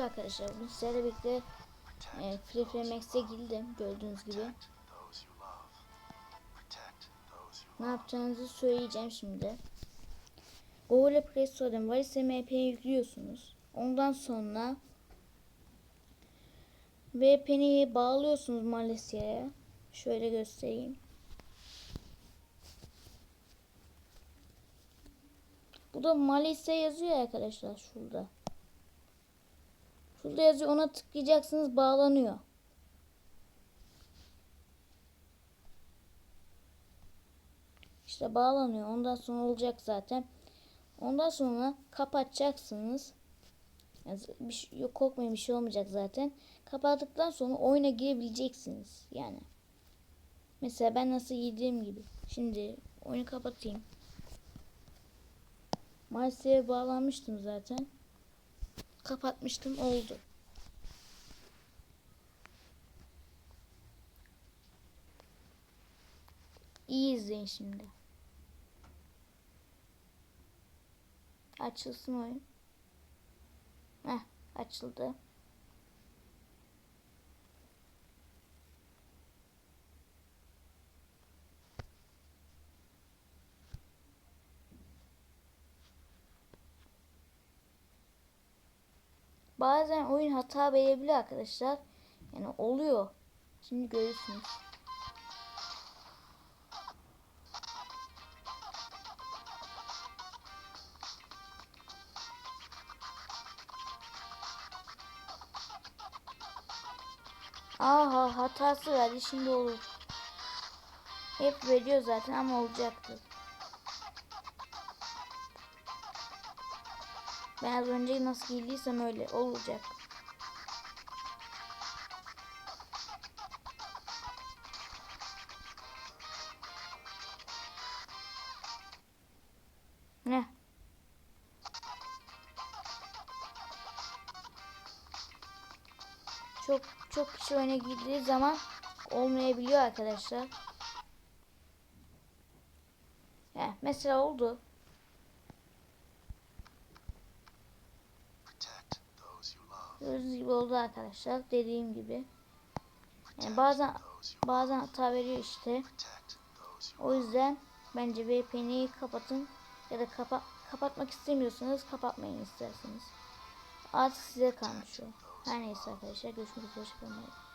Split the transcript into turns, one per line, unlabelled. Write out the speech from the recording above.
Arkadaşlar bugün sizlerle birlikte e, Free Free Max'e girdim gördüğünüz gibi. Ne yapacağınızı söyleyeceğim şimdi. Google Play Store'dan Varis MP'yi yüklüyorsunuz. Ondan sonra VPN'i bağlıyorsunuz Malaysia'ya. Şöyle göstereyim. Bu da Malezya yazıyor ya arkadaşlar şurada. Şurada yazıyor ona tıklayacaksınız bağlanıyor. İşte bağlanıyor. Ondan sonra olacak zaten. Ondan sonra kapatacaksınız. Yani bir şey, yok korkmayın bir şey olmayacak zaten. Kapattıktan sonra oyuna girebileceksiniz. Yani. Mesela ben nasıl girdiğim gibi. Şimdi oyunu kapatayım. Maalesef bağlanmıştım zaten. Kapatmıştım oldu. İyi izleyin şimdi. Açılsın oyun. Heh, açıldı. Bazen oyun hata verebiliyor arkadaşlar. Yani oluyor. Şimdi görürsünüz. Aha hatası verdi şimdi olur. Hep veriyor zaten ama olacaktı. Ben az önce nasıl girdiysem öyle olacak. Ne? Çok çok kişi oyuna girdiği zaman olmayabiliyor arkadaşlar. Heh, mesela oldu. Gördüğünüz gibi oldu arkadaşlar. Dediğim gibi. Yani bazen bazen hata veriyor işte. O yüzden bence VPN'i kapatın ya da kapa kapatmak istemiyorsanız kapatmayın isterseniz. Artık size kalmış o. Her neyse arkadaşlar görüşmek üzere. Hoşçakalın.